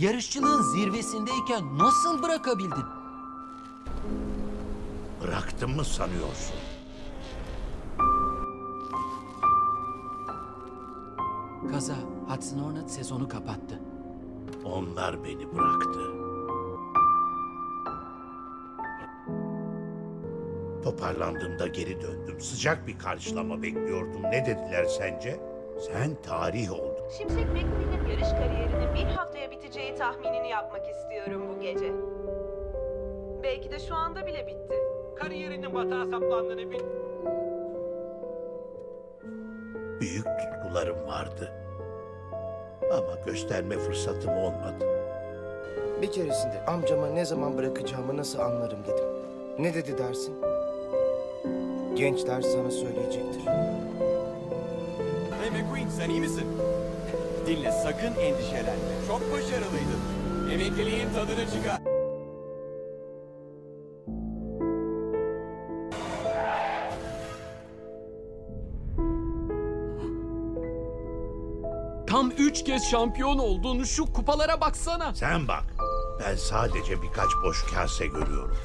Yarışçılığın zirvesindeyken nasıl bırakabildin? Bıraktım mı sanıyorsun? Kaza Hudson Hornet sezonu kapattı. Onlar beni bıraktı. Toparlandığımda geri döndüm. Sıcak bir karşılama bekliyordum. Ne dediler sence? Sen tarih oldun. Şimşek McQueen'in yarış kariyerinin bir biteceği tahminini yapmak istiyorum bu gece. Belki de şu anda bile bitti. Kariyerinin batağa saplandığını bil... Büyük tutkularım vardı. Ama gösterme fırsatım olmadı. Bir keresinde amcama ne zaman bırakacağımı nasıl anlarım dedim. Ne dedi dersin? Gençler sana söyleyecektir. Hey McQueen sen iyi misin? Dinle sakın endişelenme. Çok başarılıydın. Emekliliğin tadını çıkar. Tam üç kez şampiyon oldun. Şu kupalara baksana. Sen bak. Ben sadece birkaç boş kase görüyorum.